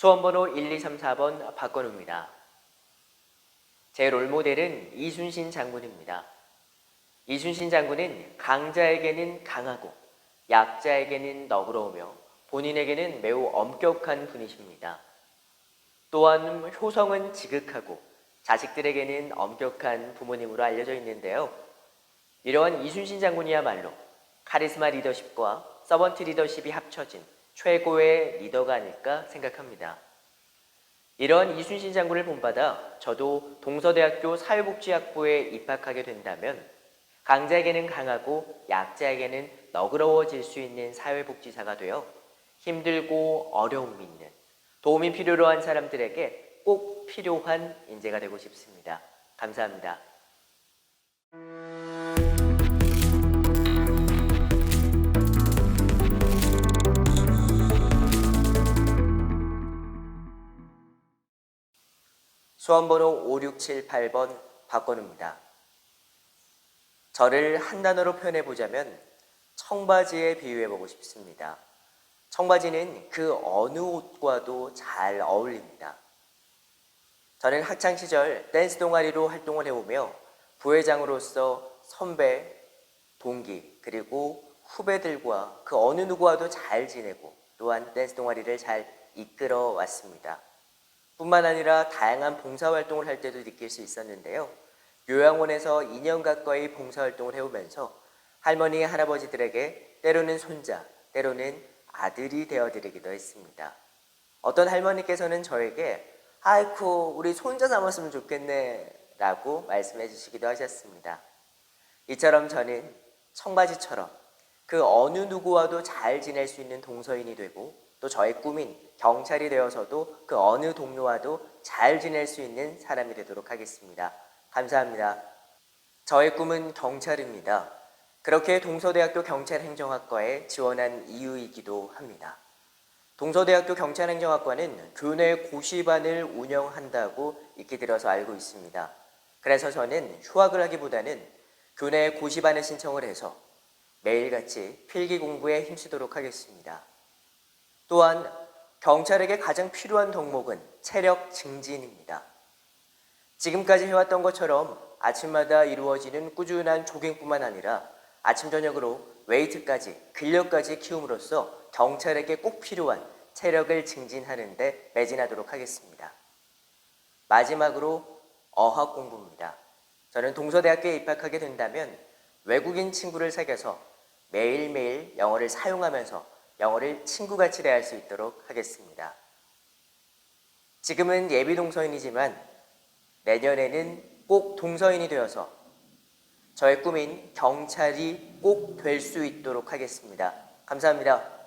수험번호 1234번 박건우입니다. 제 롤모델은 이순신 장군입니다. 이순신 장군은 강자에게는 강하고 약자에게는 너그러우며 본인에게는 매우 엄격한 분이십니다. 또한 효성은 지극하고 자식들에게는 엄격한 부모님으로 알려져 있는데요. 이러한 이순신 장군이야말로 카리스마 리더십과 서번트 리더십이 합쳐진 최고의 리더가 아닐까 생각합니다. 이런 이순신 장군을 본받아 저도 동서대학교 사회복지학부에 입학하게 된다면 강자에게는 강하고 약자에게는 너그러워질 수 있는 사회복지사가 되어 힘들고 어려움 있는 도움이 필요로 한 사람들에게 꼭 필요한 인재가 되고 싶습니다. 감사합니다. 수험번호 5678번 박건우입니다. 저를 한 단어로 표현해 보자면 청바지에 비유해 보고 싶습니다. 청바지는 그 어느 옷과도 잘 어울립니다. 저는 학창 시절 댄스 동아리로 활동을 해오며 부회장으로서 선배, 동기, 그리고 후배들과 그 어느 누구와도 잘 지내고 또한 댄스 동아리를 잘 이끌어 왔습니다. 뿐만 아니라 다양한 봉사활동을 할 때도 느낄 수 있었는데요. 요양원에서 2년 가까이 봉사활동을 해오면서 할머니, 할아버지들에게 때로는 손자, 때로는 아들이 되어드리기도 했습니다. 어떤 할머니께서는 저에게 아이쿠 우리 손자 삼았으면 좋겠네 라고 말씀해 주시기도 하셨습니다. 이처럼 저는 청바지처럼 그 어느 누구와도 잘 지낼 수 있는 동서인이 되고 또 저의 꿈인 경찰이 되어서도 그 어느 동료와도 잘 지낼 수 있는 사람이 되도록 하겠습니다. 감사합니다. 저의 꿈은 경찰입니다. 그렇게 동서대학교 경찰행정학과에 지원한 이유이기도 합니다. 동서대학교 경찰행정학과는 교내 고시반을 운영한다고 익히 들어서 알고 있습니다. 그래서 저는 휴학을 하기보다는 교내 고시반에 신청을 해서 매일같이 필기 공부에 힘쓰도록 하겠습니다. 또한 경찰에게 가장 필요한 덕목은 체력 증진입니다. 지금까지 해왔던 것처럼 아침마다 이루어지는 꾸준한 조깅뿐만 아니라 아침 저녁으로 웨이트까지 근력까지 키움으로써 경찰에게 꼭 필요한 체력을 증진하는 데 매진하도록 하겠습니다. 마지막으로 어학 공부입니다. 저는 동서대학교에 입학하게 된다면 외국인 친구를 사귀어서 매일매일 영어를 사용하면서 영어를 친구같이 대할 수 있도록 하겠습니다. 지금은 예비 동서인이지만 내년에는 꼭 동서인이 되어서 저의 꿈인 경찰이 꼭 될 수 있도록 하겠습니다. 감사합니다.